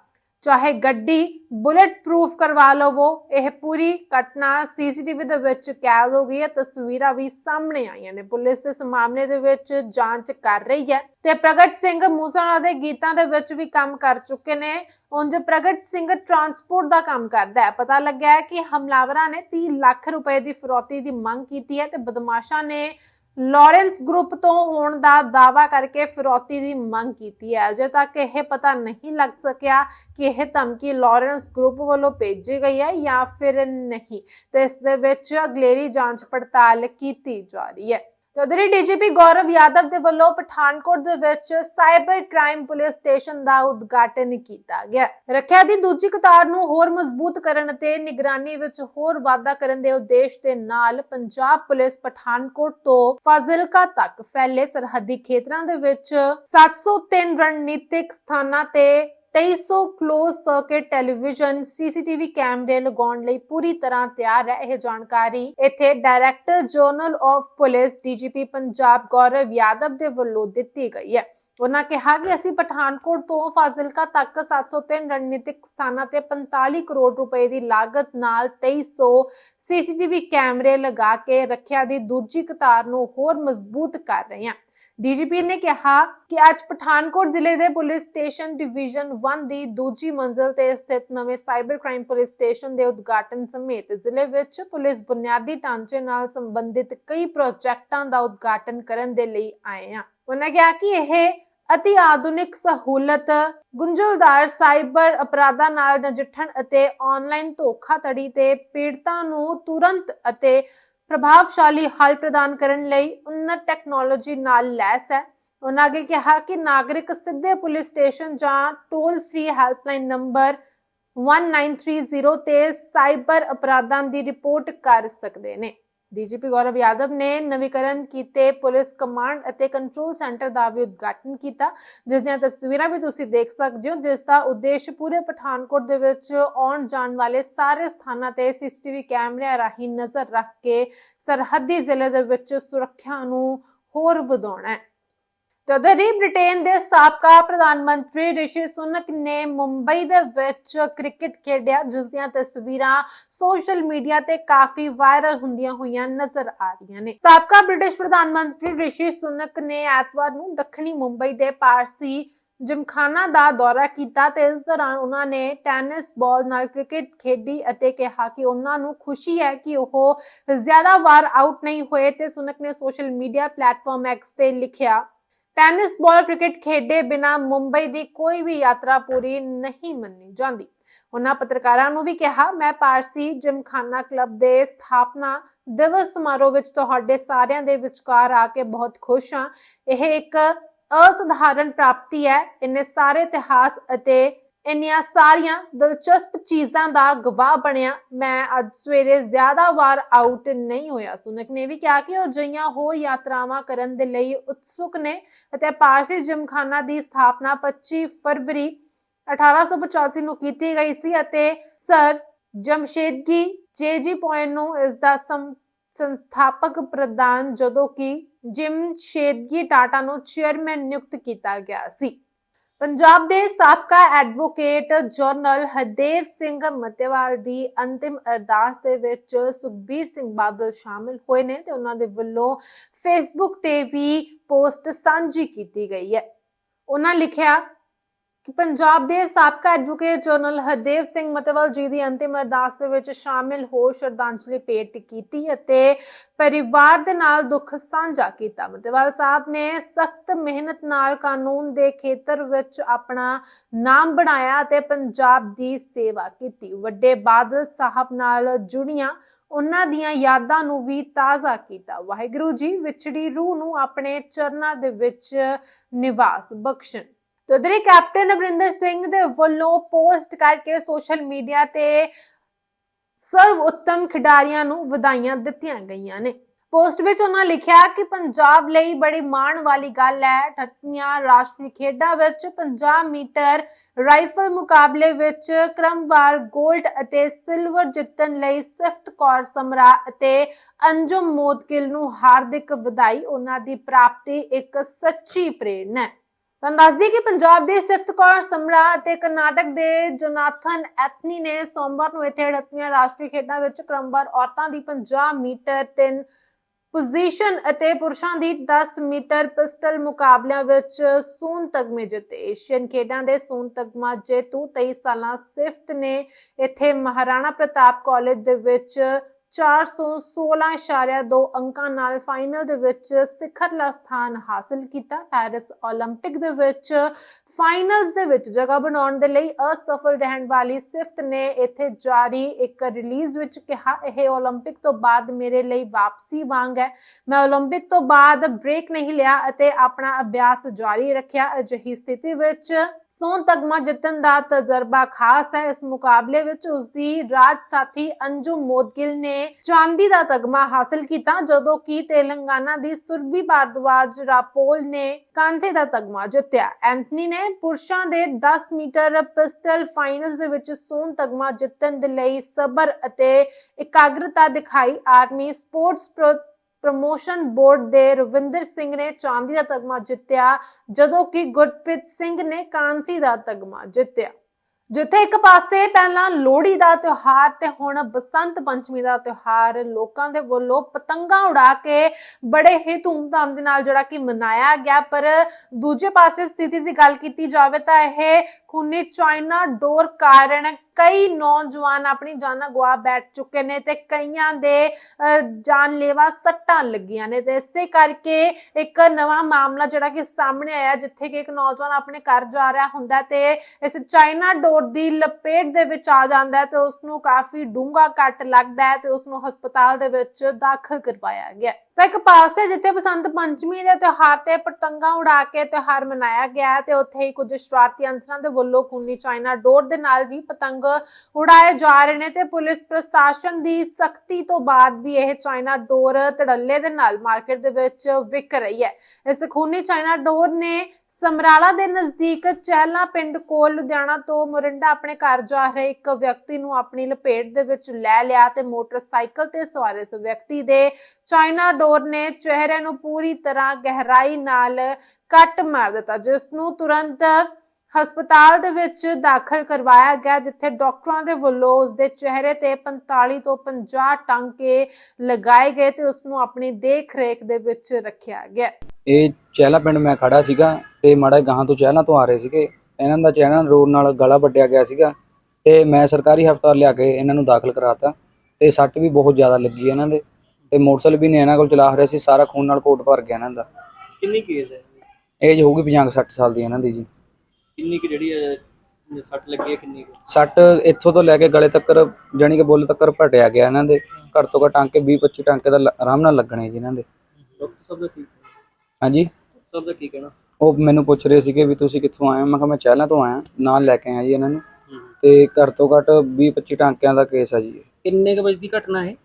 ਚਾਹੇ ਗੱਡੀ ਬੁਲੇਟ ਪ੍ਰੂਫ ਕਰਵਾ ਲਵੋ। ਇਹ ਪੂਰੀ ਘਟਨਾ ਸੀਸੀਟੀਵੀ ਦੇ ਵਿੱਚ ਕੈਦ ਹੋ ਗਈ ਹੈ। ਤਸਵੀਰਾਂ ਵੀ ਸਾਹਮਣੇ ਆਈਆਂ ਨੇ। ਪੁਲਿਸ ਇਸ ਮਾਮਲੇ ਦੇ ਵਿੱਚ ਜਾਂਚ ਕਰ ਰਹੀ ਹੈ। ਤੇ ਪ੍ਰਗਟ ਸਿੰਘ ਮੂਸਾ ਦੇ ਗੀਤਾਂ ਦੇ ਵਿੱਚ ਵੀ ਕੰਮ ਕਰ ਚੁੱਕੇ ਨੇ। ਉਂਝ ਪ੍ਰਗਟ ਸਿੰਘ ਟਰਾਂਸਪੋਰਟ ਦਾ ਕੰਮ ਕਰਦਾ ਹੈ। ਪਤਾ ਲੱਗਿਆ ਹੈ ਕਿ ਹਮਲਾਵਰਾਂ ਨੇ 30 ਲੱਖ ਰੁਪਏ ਦੀ ਫਰੋਤੀ ਦੀ ਮੰਗ ਕੀਤੀ ਹੈ ਤੇ ਬਦਮਾਸ਼ਾਂ ਨੇ ਲਾਰੈਂਸ ਗਰੁੱਪ ਤੋਂ ਹੋਣ ਦਾ ਦਾਵਾ ਕਰਕੇ ਫਿਰੌਤੀ ਦੀ ਮੰਗ ਕੀਤੀ ਹੈ। ਅਜੇ ਤੱਕ ਇਹ ਪਤਾ ਨਹੀਂ ਲੱਗ ਸਕਿਆ ਕਿ ਇਹ ਧਮਕੀ ਲਾਰੈਂਸ ਗਰੁੱਪ ਵੱਲੋਂ ਭੇਜੀ ਗਈ ਹੈ ਜਾਂ ਫਿਰ ਨਹੀਂ। ਤੇ ਇਸ ਦੇ ਵਿੱਚ ਅਗਲੇਰੀ ਜਾਂਚ ਪੜਤਾਲ ਕੀਤੀ ਜਾ ਰਹੀ ਹੈ। ਤਦਰੀ ਡੀਜੀਪੀ ਗੌਰਵ ਯਾਦਵ ਦੇ ਵੱਲੋਂ ਪਠਾਨਕੋਟ ਦੇ ਵਿੱਚ ਸਾਈਬਰ ਕ੍ਰਾਈਮ ਪੁਲਿਸ ਸਟੇਸ਼ਨ ਦਾ ਉਦਘਾਟਨ ਕੀਤਾ ਗਿਆ। ਰੱਖਿਆ ਦੀ ਦੂਜੀ ਕਤਾਰ ਨੂੰ ਹੋਰ ਮਜ਼ਬੂਤ ਕਰਨ ਅਤੇ ਨਿਗਰਾਨੀ ਵਿੱਚ ਹੋਰ ਵਾਧਾ ਕਰਨ ਦੇ ਉਦੇਸ਼ ਦੇ ਨਾਲ ਪੰਜਾਬ ਪੁਲਿਸ ਪਠਾਨਕੋਟ ਤੋਂ ਫਾਜ਼ਿਲਕਾ ਤੱਕ ਫੈਲੇ ਸਰਹੱਦੀ ਖੇਤਰਾਂ ਦੇ ਵਿੱਚ 703 ਰਣਨੀਤਿਕ ਸਥਾਨਾਂ ਤੇ 2300 ਕਲੋਜ਼ ਸਰਕਟ ਟੈਲੀਵਿਜ਼ਨ ਸੀਸੀਟੀਵੀ ਕੈਮਰੇ ਲਗਾਉਣ ਲਈ ਪੂਰੀ ਤਰ੍ਹਾਂ ਤਿਆਰ ਹੈ। ਇਹ ਜਾਣਕਾਰੀ ਇੱਥੇ director general of police DGP Punjab Gaurav Yadav ਦੇ ਵੱਲੋਂ ਦਿੱਤੀ ਗਈ ਹੈ। ਉਹਨਾਂ ਕਿਹਾ ਕਿ ਅਸੀਂ ਪਠਾਨਕੋਟ ਤੋਂ ਫਾਜ਼ਿਲਕਾ ਤੱਕ 703 ਰਣਨੀਤਿਕ ਸਥਾਨਾਂ ਤੇ 45 ਕਰੋੜ ਰੁਪਏ ਦੀ ਲਾਗਤ ਨਾਲ 2300 ਸੀਸੀਟੀਵੀ ਕੈਮਰੇ ਲਗਾ ਕੇ ਰੱਖਿਆ ਦੀ ਦੂਜੀ ਕਤਾਰ ਨੂੰ ਹੋਰ ਮਜ਼ਬੂਤ ਕਰ ਰਹੇ ਹਾਂ। ਡੀਜੀਪੀ ਨੇ ਕਿਹਾ ਕਿ ਅੱਜ ਪਠਾਨਕੋਟ ਜ਼ਿਲ੍ਹੇ ਦੇ ਪੁਲਿਸ ਸਟੇਸ਼ਨ ਡਿਵੀਜ਼ਨ 1 ਦੀ ਦੂਜੀ ਮੰਜ਼ਲ ਤੇ ਸਥਿਤ ਨਵੇਂ ਸਾਈਬਰ ਕ੍ਰਾਈਮ ਪੁਲਿਸ ਸਟੇਸ਼ਨ ਦੇ ਉਦਘਾਟਨ ਸਮੇਤ ਜ਼ਿਲ੍ਹੇ ਵਿੱਚ ਪੁਲਿਸ ਬੁਨਿਆਦੀ ਢਾਂਚੇ ਨਾਲ ਸੰਬੰਧਿਤ ਕਈ ਪ੍ਰੋਜੈਕਟਾਂ ਦਾ ਉਦਘਾਟਨ ਕਰਨ ਦੇ ਲਈ ਆਏ ਆ ਉਹਨਾਂ ਕਿਹਾ ਕਿ ਇਹ ਅਤੀ ਆਧੁਨਿਕ ਸਹੂਲਤ, ਗੁੰਝਲਦਾਰ ਸਾਈਬਰ ਅਪਰਾਧਾਂ ਨਾਲ ਨਜਿੱਠਣ ਅਤੇ ਆਨਲਾਈਨ ਧੋਖਾਧੜੀ ਤੇ ਪੀੜਤਾਂ ਨੂੰ ਤੁਰੰਤ ਅਤੇ ਪ੍ਰਭਾਵਸ਼ਾਲੀ ਹੱਲ ਪ੍ਰਦਾਨ ਕਰਨ ਲਈ ਉન્નਤ ਟੈਕਨੋਲੋਜੀ ਨਾਲ ਲੈਸ ਹੈ। ਉਹਨਾਂ ਅੱਗੇ ਕਿਹਾ ਕਿ ਨਾਗਰਿਕ ਸਿੱਧੇ ਪੁਲਿਸ ਸਟੇਸ਼ਨ ਜਾਂ ਟੋਲ ਫ੍ਰੀ ਹੈਲਪਲਾਈਨ ਨੰਬਰ 1930 ਤੇ ਸਾਈਬਰ ਅਪਰਾਧਾਂ ਦੀ ਰਿਪੋਰਟ ਕਰ ਸਕਦੇ ਨੇ। ਡੀਜੀਪੀ ਗੌਰਵ ਯਾਦਵ ਨੇ ਨਵੀਕਰਨ ਕੀਤੇ ਪੁਲਿਸ ਕਮਾਂਡ ਅਤੇ ਕੰਟਰੋਲ ਸੈਂਟਰ ਦਾ ਵੀ ਉਦਘਾਟਨ ਕੀਤਾ, ਜਿਸ ਦੀਆਂ ਤਸਵੀਰਾਂ ਵੀ ਤੁਸੀਂ ਦੇਖ ਸਕਦੇ ਹੋ, ਜਿਸ ਦਾ ਉਦੇਸ਼ ਪੂਰੇ ਪਠਾਨਕੋਟ ਦੇ ਵਿੱਚ ਆਉਣ ਜਾਣ ਵਾਲੇ ਸਾਰੇ ਸਥਾਨਾਂ ਤੇ ਸੀਸੀਟੀਵੀ ਕੈਮਰਿਆਂ ਰਾਹੀਂ ਨਜ਼ਰ ਰੱਖ ਕੇ ਸਰਹੱਦੀ ਜ਼ਿਲ੍ਹੇ ਦੇ ਵਿੱਚ ਸੁਰੱਖਿਆ ਨੂੰ ਹੋਰ ਵਧਾਉਣਾ ਹੈ। ਤੇ ਉਧਰ ਹੀ ਬ੍ਰਿਟੇਨ ਦੇ ਸਾਬਕਾ ਪ੍ਰਧਾਨ ਮੰਤਰੀ ਰਿਸ਼ੀ ਸੁਨਕ ਨੇ ਮੁੰਬਈ ਦੇ ਵਿੱਚ ਕ੍ਰਿਕਟ ਖੇਡਿਆ, ਜਿਸ ਦੀਆਂ ਤਸਵੀਰਾਂ ਸੋਸ਼ਲ ਮੀਡੀਆ ਤੇ ਕਾਫੀ ਵਾਇਰਲ ਹੁੰਦੀਆਂ ਹੋਈਆਂ ਨਜ਼ਰ ਆ ਰਹੀਆਂ ਨੇ। ਸਾਬਕਾ ਬ੍ਰਿਟਿਸ਼ ਪ੍ਰਧਾਨ ਮੰਤਰੀ ਰਿਸ਼ੀ ਸੁਨਕ ਨੇ ਐਤਵਾਰ ਨੂੰ ਦੱਖਣੀ ਮੁੰਬਈ ਦੇ ਪਾਰਸੀ ਜਿਮਖਾਨਾ ਦਾ ਦੌਰਾ ਕੀਤਾ ਤੇ ਇਸ ਦੌਰਾਨ ਉਹਨਾਂ ਨੇ ਟੈਨਿਸ ਬਾਲ ਨਾਲ ਕ੍ਰਿਕਟ ਖੇਡੀ ਅਤੇ ਕਿਹਾ ਕਿ ਉਹਨਾਂ ਨੂੰ ਖੁਸ਼ੀ ਹੈ ਕਿ ਉਹ ਜ਼ਿਆਦਾ ਵਾਰ ਆਊਟ ਨਹੀਂ ਹੋਏ ਤੇ ਸੁਨਕ ਨੇ ਸੋਸ਼ਲ ਮੀਡੀਆ ਪਲੇਟਫਾਰਮ ਐਕਸ ਤੇ ਲਿਖਿਆ ਟੈਨਿਸ ਬਾਲ ਕ੍ਰਿਕਟ ਖੇਡੇ ਬਿਨਾ ਮੁੰਬਈ ਦੀ ਕੋਈ ਵੀ ਯਾਤਰਾ ਪੂਰੀ ਨਹੀਂ ਮੰਨੀ ਜਾਂਦੀ। ਉਹਨਾਂ ਪੱਤਰਕਾਰਾਂ ਨੂੰ ਵੀ ਕਿਹਾ, ਮੈਂ ਪਾਰਸੀ ਜਿਮਖਾਨਾ ਕਲੱਬ ਦੇ ਸਥਾਪਨਾ ਦਿਵਸ ਸਮਾਰੋਹ ਵਿੱਚ ਤੁਹਾਡੇ ਸਾਰਿਆਂ ਦੇ ਵਿਚਕਾਰ ਆ ਕੇ ਬਹੁਤ ਖੁਸ਼ ਹਾਂ। ਇਹ ਇੱਕ ਅਸਧਾਰਨ ਪ੍ਰਾਪਤੀ ਹੈ। ਇਹਨੇ ਸਾਰੇ ਇਤਿਹਾਸ ਅਤੇ ਇੰਨੀਆਂ ਸਾਰੀਆਂ ਦਿਲਚਸਪ ਚੀਜ਼ਾਂ ਦਾ ਗਵਾਹ ਬਣਿਆ। ਮੈਂ ਅੱਜ ਸਵੇਰੇ ਜ਼ਿਆਦਾ ਵਾਰ ਆਊਟ ਨਹੀਂ ਹੋਇਆ। ਸੁਨਕ ਨੇ ਵੀ ਕਿਹਾ ਕਿ ਉਹ ਜਈਆਂ ਹੋਰ ਯਾਤਰਾਵਾਂ ਕਰਨ ਦੇ ਲਈ ਉਤਸੁਕ ਨੇ ਅਤੇ ਪਾਰਸੀ ਜਿਮਖਾਨਾ ਦੀ ਸਥਾਪਨਾ 25 ਫਰਵਰੀ 1885 ਨੂੰ ਕੀਤੀ ਗਈ ਸੀ ਅਤੇ ਸਰ ਜਮਸ਼ੇਦਗੀ ਜੇਜੀ ਪੁਆਇੰਟ ਨੂੰ ਇਸ ਦਾ ਸੰਸਥਾਪਕ ਪ੍ਰਧਾਨ ਜਦੋਂ ਕਿ ਜਮਸ਼ੇਦਗੀ ਟਾਟਾ ਨੂੰ ਚੇਅਰਮੈਨ ਨਿਯੁਕਤ ਕੀਤਾ ਗਿਆ ਸੀ। ਪੰਜਾਬ ਦੇ ਸਾਬਕਾ ਐਡਵੋਕੇਟ ਜਨਰਲ ਹਰਦੇਵ ਸਿੰਘ ਮਤੇਵਾਲ ਦੀ ਅੰਤਿਮ ਅਰਦਾਸ ਦੇ ਵਿੱਚ ਸੁਖਬੀਰ ਸਿੰਘ ਬਾਦਲ ਸ਼ਾਮਿਲ ਹੋਏ ਨੇ ਤੇ ਉਹਨਾਂ ਦੇ ਵੱਲੋਂ ਫੇਸਬੁੱਕ ਤੇ ਵੀ ਪੋਸਟ ਸਾਂਝੀ ਕੀਤੀ ਗਈ ਹੈ। ਉਹਨਾਂ ਲਿਖਿਆ ਕਿ ਪੰਜਾਬ ਦੇ ਸਾਬਕਾ ਐਡਵੋਕੇਟ ਜਨਰਲ ਹਰਦੇਵ ਸਿੰਘ ਮਤੇਵਾਲ ਜੀ ਦੀ ਅੰਤਿਮ ਅਰਦਾਸ ਦੇ ਵਿੱਚ ਸ਼ਾਮਿਲ ਹੋ ਸ਼ਰਧਾਂਜਲੀ ਭੇਟ ਕੀਤੀ ਅਤੇ ਪਰਿਵਾਰ ਦੇ ਨਾਲ ਦੁੱਖ ਸਾਂਝਾ ਕੀਤਾ। ਮਤੇਵਾਲ ਸਾਹਿਬ ਨੇ ਸਖਤ ਮਿਹਨਤ ਨਾਲ ਕਾਨੂੰਨ ਦੇ ਖੇਤਰ ਵਿੱਚ ਆਪਣਾ ਨਾਮ ਬਣਾਇਆ ਅਤੇ ਪੰਜਾਬ ਦੀ ਸੇਵਾ ਕੀਤੀ। ਵੱਡੇ ਬਾਦਲ ਸਾਹਿਬ ਨਾਲ ਜੁੜੀਆਂ ਉਹਨਾਂ ਦੀਆਂ ਯਾਦਾਂ ਨੂੰ ਵੀ ਤਾਜ਼ਾ ਕੀਤਾ। ਵਾਹਿਗੁਰੂ ਜੀ, ਵਿਛੜੀ ਰੂਹ ਨੂੰ ਆਪਣੇ ਚਰਨਾਂ ਦੇ ਵਿੱਚ ਨਿਵਾਸ ਬਖਸ਼ਣ। ਤੇ ਉਧਰ ਹੀ ਕੈਪਟਨ ਅਮਰਿੰਦਰ ਸਿੰਘ ਦੇ ਵੱਲੋਂ ਪੋਸਟ ਕਰਕੇ ਸੋਸ਼ਲ ਮੀਡੀਆ ਤੇ ਸਰਵ ਉੱਤਮ ਖਿਡਾਰੀਆਂ ਨੂੰ ਵਧਾਈਆਂ ਦਿੱਤੀਆਂ ਗਈਆਂ ਨੇ। ਪੋਸਟ ਵਿੱਚ ਉਹਨਾਂ ਲਿਖਿਆ ਕਿ ਪੰਜਾਬ ਲਈ ਬੜੀ ਮਾਣ ਵਾਲੀ ਗੱਲ ਹੈ 38 ਰਾਸ਼ਟਰੀ ਖੇਡਾਂ ਵਿੱਚ 50 ਮੀਟਰ ਰਾਈਫਲ ਮੁਕਾਬਲੇ ਵਿੱਚ ਕ੍ਰਮਵਾਰ 골ਡ ਅਤੇ ਸਿਲਵਰ ਜਿੱਤਣ ਲਈ ਸਿਫਤ ਕੌਰ ਸਮਰਾ ਅਤੇ ਅੰਜੁਮ ਮੋਦਕਿਲ ਨੂੰ ਹਾਰਦਿਕ ਵਧਾਈ। ਉਹਨਾਂ ਦੀ ਪ੍ਰਾਪਤੀ ਇੱਕ ਸੱਚੀ ਪ੍ਰੇਰਣਾ ਹੈ। ਤੁਹਾਨੂੰ ਦੱਸਦੀ ਕਿ ਪੰਜਾਬ ਦੇ ਸਿਫਤ ਕੌਰ ਸਮਰਾ ਅਤੇ ਕਰਨਾਟਕ ਦੇ ਜੋਨਾਥਨ ਐਥਨੀ ਨੇ ਸੋਮਵਾਰ ਨੂੰ ਇੱਥੇ 38ਵੀਆਂ ਰਾਸ਼ਟਰੀ ਖੇਡਾਂ ਵਿੱਚ ਕ੍ਰਮਵਾਰ ਔਰਤਾਂ ਦੀ 50 ਮੀਟਰ, ਤਿੰਨ ਪੋਜੀਸ਼ਨ ਅਤੇ ਪੁਰਸ਼ਾਂ ਦੀ 10 ਮੀਟਰ ਪਿਸਟਲ ਮੁਕਾਬਲਿਆਂ ਵਿੱਚ ਸੋਨ ਤਗਮੇ ਜਿੱਤੇ। ਏਸ਼ੀਅਨ ਖੇਡਾਂ ਦੇ ਸੋਨ ਤਗਮਾ ਜੇਤੂ 23 ਸਾਲਾਂ ਸਿਫਤ ਨੇ। ਇੱਥੇ ਮਹਾਰਾਣਾ ਪ੍ਰਤਾਪ ਕਾਲਜ ਦੇ ਵਿੱਚ 416.2 ਅੰਕਾਂ ਨਾਲ ਫਾਈਨਲ ਦੇ ਵਿੱਚ ਸਿਖਰਲਾ ਸਥਾਨ ਹਾਸਲ ਕੀਤਾ ਪੈਰਿਸ 올림픽 ਦੇ ਵਿੱਚ ਫਾਈਨਲਸ ਦੇ ਵਿੱਚ ਜਗ੍ਹਾ ਬਣਾਉਣ ਦੇ ਲਈ ਅਸਫਲ ਰਹਿਣ ਵਾਲੀ ਸਿਫਤ ਨੇ ਇੱਥੇ ਜਾਰੀ ਇੱਕ ਰਿਲੀਜ਼ ਵਿੱਚ ਕਿਹਾ ਇਹ 올림픽 ਤੋਂ ਬਾਅਦ ਮੇਰੇ ਲਈ ਵਾਪਸੀ ਵਾਂਗ ਹੈ ਮੈਂ 올림픽 ਤੋਂ ਬਾਅਦ ਬ੍ਰੇਕ ਨਹੀਂ ਲਿਆ ਅਤੇ ਆਪਣਾ ਅਭਿਆਸ ਜਾਰੀ ਰੱਖਿਆ ਅਜਿਹੀ ਸਥਿਤੀ ਵਿੱਚ ਸੋਨ ਤਗਮਾ ਜਿੱਤਣ ਦਾ ਤਜਰਬਾ ਖਾਸ ਹੈ। ਇਸ ਮੁਕਾਬਲੇ ਵਿੱਚ ਉਸਦੀ ਰਾਜ ਸਾਥੀ ਅੰਜੂ ਮੋਦਗਿਲ ਨੇ ਚਾਂਦੀ ਦਾ ਤਗਮਾ ਹਾਸਲ ਕੀਤਾ, ਜਦੋਂ ਕਿ ਤੇਲੰਗਾਨਾ ਦੀ ਸੁਰਭੀ ਭਾਰਦਵਾਜ ਰਾਪੋਲ ਨੇ ਕਾਂਸੇ ਦਾ ਤਗਮਾ ਜਿੱਤਿਆ। ਐਂਥਨੀ ਨੇ ਪੁਰਸ਼ਾਂ ਦੇ 10 ਮੀਟਰ ਪਿਸਟਲ ਫਾਈਨਲਸ ਦੇ ਵਿੱਚ ਸੋਨ ਤਗਮਾ ਜਿੱਤਣ ਦੇ ਲਈ ਸਬਰ ਅਤੇ ਇਕਾਗਰਤਾ ਦਿਖਾਈ। ਆਰਮੀ ਸਪੋਰਟਸ ਪ੍ਰਮੋਸ਼ਨ ਬੋਰਡ ਦੇ ਰਵਿੰਦਰ ਸਿੰਘ ਨੇ ਚਾਂਦੀ ਦਾ ਤਗਮਾ ਜਿੱਤਿਆ, ਜਦੋਂ ਕਿ ਗੁਰਪ੍ਰੀਤ ਸਿੰਘ ਨੇ ਕਾਂਸੀ ਦਾ ਤਗਮਾ ਜਿੱਤਿਆ। ਜਿੱਥੇ ਇੱਕ ਪਾਸੇ ਪਹਿਲਾਂ ਲੋਹੜੀ ਦਾ ਤਿਉਹਾਰ ਤੇ ਹੁਣ ਬਸੰਤ ਪੰਚਮੀ ਦਾ ਤਿਉਹਾਰ, ਲੋਕਾਂ ਦੇ ਵੱਲੋਂ ਪਤੰਗਾਂ ਉਡਾ ਕੇ ਬੜੇ ਹੀ ਧੂਮਧਾਮ ਦੇ ਨਾਲ ਜਿਹੜਾ ਕਿ ਮਨਾਇਆ ਗਿਆ, ਪਰ ਦੂਜੇ ਪਾਸੇ ਸਥਿਤੀ ਦੀ ਗੱਲ ਕੀਤੀ ਜਾਵੇ ਤਾਂ ਇਹ ਖੂਨੀ ਚਾਈਨਾ ਡੋਰ ਕਾਰਨ ਕਈ ਨੌਜਵਾਨ ਆਪਣੀ ਜਾਨਾਂ ਗਵਾ ਬੈਠ ਚੁੱਕੇ ਨੇ ਤੇ ਕਈਆਂ ਦੇ ਅਹ, ਜਾਨਲੇਵਾ ਸੱਟਾਂ ਲੱਗੀਆਂ ਨੇ ਤੇ ਇਸੇ ਕਰਕੇ ਇੱਕ ਨਵਾਂ ਮਾਮਲਾ ਜਿਹੜਾ ਕਿ ਸਾਹਮਣੇ ਆਇਆ ਜਿੱਥੇ ਕਿ ਇੱਕ ਨੌਜਵਾਨ ਆਪਣੇ ਘਰ ਜਾ ਰਿਹਾ ਹੁੰਦਾ ਤੇ ਇਸ ਚਾਈਨਾ ਡੋਰ ਦੀ ਲਪੇਟ ਦੇ ਵਿੱਚ ਆ ਜਾਂਦਾ ਹੈ ਤੇ ਉਸ ਨੂੰ ਕਾਫੀ ਡੂੰਘਾ ਕੱਟ ਲੱਗਦਾ ਹੈ ਤੇ ਉਸ ਨੂੰ ਹਸਪਤਾਲ ਦੇ ਵਿੱਚ ਦਾਖਲ ਕਰਵਾਇਆ ਗਿਆ। ਤਾਂ ਇੱਕ ਪਾਸੇ ਜਿੱਥੇ ਬਸੰਤ ਪੰਚਮੀ ਦੇ ਤਿਉਹਾਰ ਤੇ ਪਤੰਗਾਂ ਉਡਾ ਕੇ ਤਿਉਹਾਰ ਮਨਾਇਆ ਗਿਆ ਤੇ ਉੱਥੇ ਹੀ ਕੁਝ ਸ਼ਰਾਰਤੀ ਅਨਸਰਾਂ ਦੇ ਵੱਲੋਂ ਖੂਨੀ ਚਾਈਨਾ ਡੋਰ ਦੇ ਨਾਲ ਵੀ ਪਤੰਗ ਉਡਾਏ ਜਾ ਰਹੇ ਨੇ ਤੇ ਪੁਲਿਸ ਪ੍ਰਸ਼ਾਸਨ ਦੀ ਸਖਤੀ ਤੋਂ ਬਾਅਦ ਵੀ ਇਹ ਚਾਈਨਾ ਡੋਰ ਧੜੱਲੇ ਦੇ ਨਾਲ ਮਾਰਕੀਟ ਦੇ ਵਿੱਚ ਵਿਕ ਰਹੀ ਹੈ। ਇਸ ਖੂਨੀ ਚਾਈਨਾ ਡੋਰ ਨੇ ਸਮਰਾਲਾ ਦੇ ਨਜ਼ਦੀਕ ਚਹਿਲਾ ਪਿੰਡ ਕੋਲ ਲੁਧਿਆਣਾ ਤੋਂ ਮੁਰਿੰਡਾ ਆਪਣੇ ਘਰ ਜਾ ਰਹੇ ਇੱਕ ਵਿਅਕਤੀ ਨੂੰ ਆਪਣੀ ਲਪੇਟ ਦੇ ਵਿੱਚ ਲੈ ਲਿਆ ਤੇ ਮੋਟਰਸਾਈਕਲ ਤੇ ਸਵਾਰ ਇਸ ਵਿਅਕਤੀ ਦੇ ਚਾਈਨਾ ਡੋਰ ਨੇ ਚਿਹਰੇ ਨੂੰ ਪੂਰੀ ਤਰ੍ਹਾਂ ਗਹਿਰਾਈ ਨਾਲ ਕੱਟ ਮਾਰ ਦਿੱਤਾ, ਜਿਸ ਨੂੰ ਤੁਰੰਤ ਹਸਪਤਾਲ ਦੇ ਵਿੱਚ ਦਾਖਲ ਕਰਵਾਇਆ ਗਿਆ ਜਿੱਥੇ ਡਾਕਟਰਾਂ ਦੇ ਵੱਲੋਂ ਉਸ ਦੇ ਚਿਹਰੇ ਤੇ 45 ਤੋਂ 50 ਟਾਂਕੇ ਲਗਾਏ ਗਏ ਤੇ ਉਸ ਨੂੰ ਆਪਣੀ ਦੇਖ ਰੇਖ ਦੇ ਵਿੱਚ ਰੱਖਿਆ ਗਿਆ। ਇਹ ਚਹਿਲਾ ਪਿੰਡ ਮੈਂ ਖੜਾ ਸੀਗਾ ਤੇ ਮਾੜਾ ਗਾਹਾਂ ਤੋਂ ਚਹਿਲਾਂ ਤੋਂ ਆ ਰਹੇ ਸੀਗੇ। ਇਹਨਾਂ ਦਾ ਚਹਿਲਾਂ ਰੋਡ ਨਾਲ ਗਲਾ ਵੱਡਿਆ ਗਿਆ ਸੀਗਾ ਤੇ ਮੈਂ ਸਰਕਾਰੀ ਹਸਪਤਾਲ ਲਿਆ ਕੇ ਇਹਨਾਂ ਨੂੰ ਦਾਖਲ ਕਰਾਤਾ ਤੇ ਸੱਟ ਵੀ ਬਹੁਤ ਜ਼ਿਆਦਾ ਲੱਗੀ ਇਹਨਾਂ ਦੇ ਤੇ ਮੋਟਰਸਾਈਕਲ ਵੀ ਨੇ ਇਹਨਾਂ ਕੋਲ ਚਲਾ ਰਹੇ ਸੀ ਸਾਰਾ ਖੂਨ ਨਾਲ ਕੋਟ ਭਰ ਗਿਆ ਇਹਨਾਂ ਦਾ। ਕਿੰਨੀ ਕੇਸ ਹੈ? ਏਜ ਹੋਊਗੀ 50 60 ਸਾਲ ਦੀ ਇਹਨਾਂ ਦੀ ਜੀ। ਕਿੰਨੀ ਕਿ ਜਿਹੜੀ ਹੈ, ਸੱਟ ਲੱਗੀ ਹੈ ਕਿੰਨੀ ਕੁ? ਸੱਟ ਇੱਥੋਂ ਤੋਂ ਲੈ ਕੇ ਗਲੇ ਤੱਕ ਜਾਣੀ ਕਿ ਬੁੱਲ ਤੱਕ ਭਟਿਆ ਗਿਆ ਇਹਨਾਂ ਦੇ। ਘੱਟ ਤੋਂ ਘੱਟ ਟਾਂਕੇ 20 25 ਟਾਂਕੇ ਦਾ ਲ- ਆਰਾਮ ਨਾਲ ਲੱਗਣੇ ਜੀ ਇਹਨਾਂ ਦੇ। ਡਾਕਟਰ ਸਾਹਿਬ ਦਾ ਕੀ ਹਾਂਜੀ? ਡਾਕਟਰ ਸਾਹਿਬ ਦਾ ਕੀ ਕਹਿਣਾ? ਉਹ ਮੈਨੂੰ ਪੁੱਛ ਰਹੇ ਸੀਗੇ ਵੀ ਤੁਸੀਂ ਕਿੱਥੋਂ ਆਏ ਹੋ? ਮੈਂ ਕਿਹਾ ਮੈਂ ਚਹਿਲਾਂ ਤੋਂ ਆਇਆ ਨਾਲ ਲੈ ਕੇ ਆਇਆ ਜੀ ਇਹਨਾਂ ਨੂੰ। ਤੇ ਘੱਟ ਤੋਂ ਘੱਟ 20 25 ਟਾਂਕਿਆਂ ਦਾ ਕੇਸ ਆ ਜੀ ਇਹ। ਕਿੰਨੇ ਕੁ ਵਜੇ ਦੀ ਘਟਨਾ ਹੈ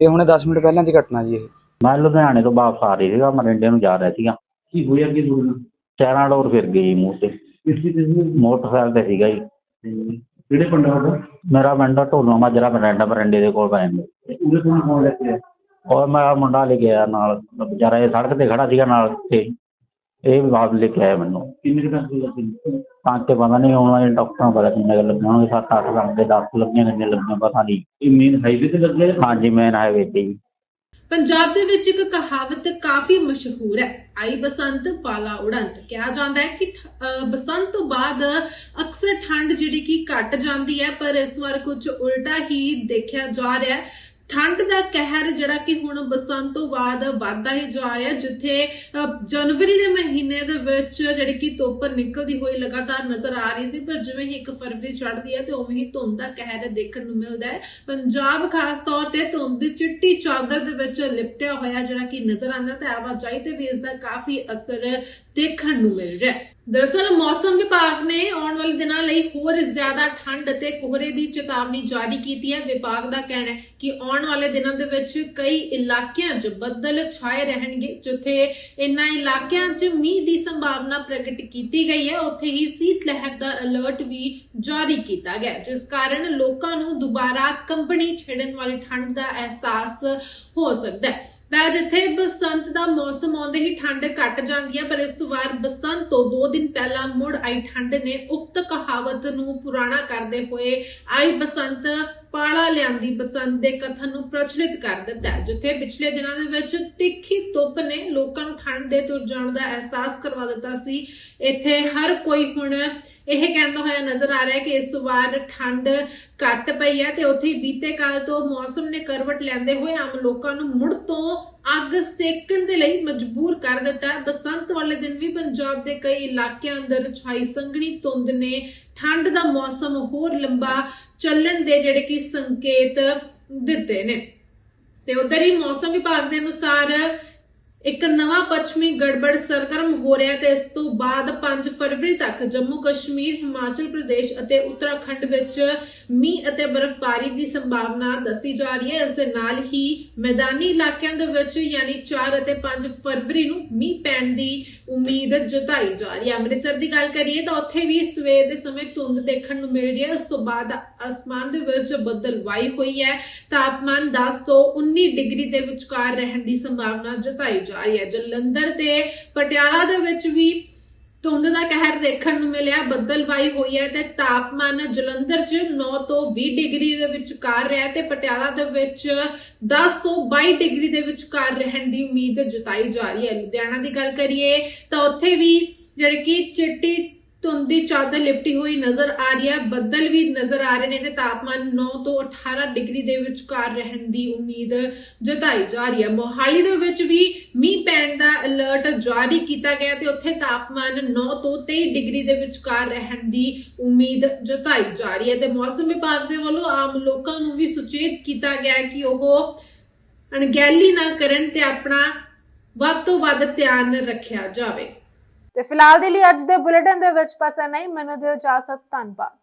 ਇਹ ਹੁਣੇ 10 ਮਿੰਟ ਪਹਿਲਾਂ ਦੀ ਘਟਨਾ ਜੀ ਇਹ। ਮੈਂ ਲੁਧਿਆਣੇ ਤੋਂ ਵਾਪਸ ਆ ਰਹੀ ਸੀਗਾ ਮਰਿੰਡੇ ਨੂੰ ਜਾ ਰਿਹਾ ਸੀਗਾ। ਕੀ ਹੋਇਆ ਕਿ ਤੁਹਾਨੂੰ ਚਾਰਾਂ ਡੋਰ ਫਿਰ ਗਈ ਮੂੰਹ ਤੇ। ਮੋਟਰਸਾਈਕਲ ਤੇ ਸੀਗਾ ਜੀ। ਕਿਹੜੇ ਪਿੰਡ ਦਾ ਮੇਰਾ ਪਿੰਡ ਢੋਲੋ ਮਾਜਰਾ ਮਰਿੰਡਾ ਮਰਿੰਡੇ ਦੇ ਕੋਲ ਪੈਂਦਾ ਉਹਦੇ ਕੋਲ ਕੌਣ ਲੈ ਕੇ ਆਇਆ? ਔਰ ਮੈਂ ਮੁੰਡਾ ਲੈ ਕੇ ਆਇਆ ਨਾਲ ਵਿਚਾਰਾ ਇਹ ਸੜਕ ਤੇ ਖੜਾ ਸੀਗਾ ਨਾਲ ਤੇ ਇਹ ਬਾਅਦ ਲੈ ਕੇ ਆਇਆ ਮੈਨੂੰ। ਕਿੰਨੇ ਕੁ ਟਾਂਕੇ ਲੱਗੇ? ਤਾਂ ਕਿ ਪਤਾ ਨਹੀਂ ਹੁਣ ਇਹ ਡਾਕਟਰਾਂ ਪਤਾ ਕਿੰਨੇ ਕੁ ਲੱਗੇ ਹੋਣਗੇ ਸੱਤ ਅੱਠ ਲੱਗੇ 10 ਲੱਗੀਆਂ ਕਿੰਨੇ ਲੱਗੀਆਂ ਪਤਾ ਨਹੀਂ ਇਹ ਮੇਨ ਹਾਈਵੇ ਤੇ ਲੱਗੇ ਹਾਂਜੀ ਮੇਨ ਹਾਈਵੇ ਤੇ ਜੀ। ਪੰਜਾਬ ਦੇ ਵਿੱਚ ਇੱਕ ਕਹਾਵਤ ਕਾਫੀ ਮਸ਼ਹੂਰ ਹੈ। ਆਈ ਬਸੰਤ ਪਾਲਾ ਉਡੰਤ ਕਿਹਾ ਜਾਂਦਾ ਹੈ ਕਿ ਅਹ, ਬਸੰਤ ਤੋਂ ਬਾਅਦ ਅਕਸਰ ਠੰਡ ਜਿਹੜੀ ਕਿ ਘਟ ਜਾਂਦੀ ਹੈ ਪਰ ਇਸ ਵਾਰ ਕੁਝ ਉਲਟਾ ਹੀ ਦੇਖਿਆ ਜਾ ਰਿਹਾ ਹੈ। ਠੰਡ ਦਾ ਕਹਿਰ ਜਿਹੜਾ ਕਿ ਹੁਣ ਬਸੰਤ ਤੋਂ ਬਾਅਦ ਵੱਧਦਾ ਹੀ ਜਾ ਰਿਹਾ, ਜਿੱਥੇ ਜਨਵਰੀ ਦੇ ਮਹੀਨੇ ਦੇ ਵਿੱਚ ਜਿਹੜੀ ਕਿ ਧੁੱਪ ਨਿਕਲਦੀ ਹੋਈ ਲਗਾਤਾਰ ਨਜ਼ਰ ਆ ਰਹੀ ਸੀ, ਪਰ ਜਿਵੇਂ ਹੀ ਇੱਕ ਫਰਵਰੀ ਚੜ੍ਹਦੀ ਹੈ ਤੇ ਉਵੇਂ ਹੀ ਧੁੰਦ ਦਾ ਕਹਿਰ ਦੇਖਣ ਨੂੰ ਮਿਲਦਾ ਹੈ। ਪੰਜਾਬ ਖਾਸ ਤੌਰ ਤੇ ਧੁੰਦ ਦੀ ਚਿੱਟੀ ਚਾਦਰ ਦੇ ਵਿੱਚ ਲਿਪਟਿਆ ਹੋਇਆ ਜਿਹੜਾ ਕਿ ਨਜ਼ਰ ਆਉਂਦਾ ਤੇ ਆਵਾਜਾਈ ਤੇ ਵੀ ਇਸ ਦਾ ਕਾਫੀ ਅਸਰ ਦੇਖਣ ਨੂੰ ਮਿਲ ਰਿਹਾ ਹੈ। ਦਰਅਸਲ ਮੌਸਮ ਵਿਭਾਗ ਨੇ ਆਉਣ ਵਾਲੇ ਦਿਨਾਂ ਲਈ ਹੋਰ ਜ਼ਿਆਦਾ ਠੰਡ ਅਤੇ ਕੋਹਰੇ ਦੀ ਚੇਤਾਵਨੀ ਜਾਰੀ ਕੀਤੀ ਹੈ। ਵਿਭਾਗ ਦਾ ਕਹਿਣਾ ਹੈ ਕਿ ਆਉਣ ਵਾਲੇ ਦਿਨਾਂ ਦੇ ਵਿੱਚ ਕਈ ਇਲਾਕਿਆਂ 'ਚ ਬੱਦਲ ਛਾਏ ਰਹਿਣਗੇ, ਜਿੱਥੇ ਇਨ੍ਹਾਂ ਇਲਾਕਿਆਂ 'ਚ ਮੀਂਹ ਦੀ ਸੰਭਾਵਨਾ ਪ੍ਰਗਟ ਕੀਤੀ ਗਈ ਹੈ। ਉੱਥੇ ਹੀ ਸੀਤ ਲਹਿਰ ਦਾ ਅਲਰਟ ਵੀ ਜਾਰੀ ਕੀਤਾ ਗਿਆ ਜਿਸ ਕਾਰਨ ਲੋਕਾਂ ਨੂੰ ਦੁਬਾਰਾ ਕੰਬਣੀ ਛੇੜਨ ਵਾਲੀ ਠੰਡ ਦਾ ਅਹਿਸਾਸ ਹੋ ਸਕਦਾ ਹੈ। ਤਾਂ ਜਿੱਥੇ ਬਸੰਤ ਦਾ ਮੌਸਮ ਆਉਂਦੇ ਹੀ ਠੰਡ ਘਟ ਜਾਂਦੀ ਹੈ ਪਰ ਇਸ ਵਾਰ ਬਸੰਤ ਤੋਂ 2 ਦਿਨ ਪਹਿਲਾਂ ਮੁੜ ਆਈ ਠੰਡ ਨੇ ਉਕਤ ਕਹਾਵਤ ਨੂੰ ਪੁਰਾਣਾ ਕਰਦੇ ਹੋਏ ਆਈ ਬਸੰਤ ਪਾਲਾ ਲਿਆਂਦੀ ਬਸੰਤ ਦੇ ਕਥਨ ਨੂੰ ਪ੍ਰਚਲਿਤ ਕਰ ਦਿੱਤਾ ਹੈ, ਜਿੱਥੇ ਪਿਛਲੇ ਦਿਨਾਂ ਦੇ ਵਿੱਚ ਤਿੱਖੀ ਧੁੱਪ ਨੇ ਲੋਕਾਂ ਨੂੰ ਠੰਡ ਦੇ ਤੁਰ ਜਾਣ ਦਾ ਅਹਿਸਾਸ ਕਰਵਾ ਦਿੱਤਾ ਸੀ। ਇੱਥੇ ਹਰ ਕੋਈ ਹੁਣ ਇਹ ਕਹਿੰਦਾ ਹੋਇਆ ਨਜ਼ਰ ਆ ਰਿਹਾ ਹੈ ਕਿ ਇਸ ਵਾਰ ਠੰਡ ਘੱਟ ਪਈ ਹੈ ਤੇ ਉੱਥੇ ਬੀਤੇ ਕਾਲ ਤੋਂ ਮੌਸਮ ਨੇ ਕਰਵਟ ਲੈਂਦੇ ਹੋਏ ਆਮ ਲੋਕਾਂ ਨੂੰ ਮੁੜ ਤੋਂ ਅੱਗ ਸੇਕਣ ਦੇ ਲਈ ਮਜਬੂਰ ਕਰ ਦਿੱਤਾ ਹੈ। ਬਸੰਤ ਵਾਲੇ ਦਿਨ ਵੀ ਪੰਜਾਬ ਦੇ ਕਈ ਇਲਾਕਿਆਂ ਅੰਦਰ ਛਾਈ ਸੰਘਣੀ ਧੁੰਦ ਨੇ ਠੰਡ ਦਾ ਮੌਸਮ ਹੋਰ ਲੰਬਾ ਚੱਲਣ ਦੇ ਜਿਹੜੇ ਕਿ ਸੰਕੇਤ ਦਿੱਤੇ ਨੇ। ਤੇ ਉਧਰ ਹੀ ਮੌਸਮ ਵਿਭਾਗ ਦੇ ਅਨੁਸਾਰ ਇੱਕ ਨਵਾਂ ਪੱਛਮੀ ਗੜਬੜ ਸਰਗਰਮ ਹੋ ਰਿਹਾ ਤੇ ਇਸ ਤੋਂ ਬਾਅਦ 5 ਫਰਵਰੀ ਤੱਕ ਜੰਮੂ ਕਸ਼ਮੀਰ, ਹਿਮਾਚਲ ਪ੍ਰਦੇਸ਼ ਅਤੇ ਉੱਤਰਾਖੰਡ ਵਿੱਚ ਮੀਂਹ ਅਤੇ ਬਰਫ਼ਬਾਰੀ ਦੀ ਸੰਭਾਵਨਾ ਦੱਸੀ ਜਾ ਰਹੀ ਹੈ। ਇਸ ਦੇ ਨਾਲ ਹੀ ਮੈਦਾਨੀ ਇਲਾਕਿਆਂ ਦੇ ਵਿੱਚ ਯਾਨੀ 4 ਅਤੇ 5 ਫਰਵਰੀ ਨੂੰ ਮੀਂਹ ਪੈਣ ਦੀ ਉਮੀਦ ਜਤਾਈ ਜਾ ਰਹੀ ਹੈ। ਅੰਮ੍ਰਿਤਸਰ ਦੀ ਗੱਲ ਕਰੀਏ ਤਾਂ ਉੱਥੇ ਵੀ ਸਵੇਰ ਦੇ ਸਮੇਂ ਧੁੰਦ ਦੇਖਣ ਨੂੰ ਮਿਲ ਰਹੀ ਹੈ। ਉਸ ਤੋਂ ਬਾਅਦ ਅਸਮਾਨ ਦੇ ਵਿੱਚ ਬੱਦਲਵਾਈ ਹੋਈ ਹੈ। ਤਾਪਮਾਨ 10 ਤੋਂ 19 ਡਿਗਰੀ ਦੇ ਵਿਚਕਾਰ ਰਹਿਣ ਦੀ ਸੰਭਾਵਨਾ ਜਤਾਈ ਜਾ ਰਹੀ ਹੈ। ਜਲੰਧਰ ਤੇ ਪਟਿਆਲਾ ਦੇ ਵਿੱਚ ਵੀ ਧੁੰਦ ਦਾ ਕਹਿਰ ਦੇਖਣ ਨੂੰ ਮਿਲਿਆ ਬੱਦਲਵਾਈ ਹੋਈ ਹੈ ਤੇ ਤਾਪਮਾਨ ਜਲੰਧਰ 'ਚ 9 ਤੋਂ 20 ਡਿਗਰੀ ਦੇ ਵਿਚਕਾਰ ਰਿਹਾ ਤੇ ਪਟਿਆਲਾ ਦੇ ਵਿੱਚ 10 ਤੋਂ 22 ਡਿਗਰੀ ਦੇ ਵਿਚਕਾਰ ਰਹਿਣ ਦੀ ਉਮੀਦ ਜਤਾਈ ਜਾ ਰਹੀ ਹੈ। ਲੁਧਿਆਣਾ ਦੀ ਗੱਲ ਕਰੀਏ ਤਾਂ ਉੱਥੇ ਵੀ ਜਿਹੜੀ ਕਿ ਚਿੱਟੀ ਧੁੰਦ ਦੀ ਚਾਦਰ ਲਿਪਟੀ ਹੋਈ ਨਜ਼ਰ ਆ ਰਹੀ ਹੈ। ਬੱਦਲ ਵੀ ਨਜ਼ਰ ਆ ਰਹੇ ਨੇ ਤੇ ਤਾਪਮਾਨ 9 ਤੋਂ 18 ਡਿਗਰੀ ਦੇ ਵਿਚਕਾਰ ਰਹਿਣ ਦੀ ਉਮੀਦ ਜਤਾਈ ਜਾ ਰਹੀ ਹੈ। ਮੋਹਾਲੀ ਦੇ ਵਿੱਚ ਵੀ ਮੀਂਹ ਪੈਣ ਦਾ ਅਲਰਟ ਜਾਰੀ ਕੀਤਾ ਗਿਆ ਤੇ ਉੱਥੇ ਤਾਪਮਾਨ 9 ਤੋਂ 23 ਡਿਗਰੀ ਦੇ ਵਿਚਕਾਰ ਰਹਿਣ ਦੀ ਉਮੀਦ ਜਤਾਈ ਜਾ ਰਹੀ ਹੈ ਤੇ ਮੌਸਮ ਵਿਭਾਗ ਦੇ ਵੱਲੋਂ ਆਮ ਲੋਕਾਂ ਨੂੰ ਵੀ ਸੁਚੇਤ ਕੀਤਾ ਗਿਆ ਕਿ ਉਹ ਅਣਗਹਿਲੀ ਨਾ ਕਰਨ ਤੇ ਆਪਣਾ ਵੱਧ ਤੋਂ ਵੱਧ ਧਿਆਨ ਰੱਖਿਆ ਜਾਵੇ। ਤੇ ਫਿਲਹਾਲ ਦੇ ਲਈ ਅੱਜ ਦੇ ਬੁਲੇਟਿਨ ਦੇ ਵਿੱਚ ਬਸ ਨਹੀਂ ਮੈਨੂੰ ਦਿਓ ਇਜਾਜ਼ਤ। ਧੰਨਵਾਦ।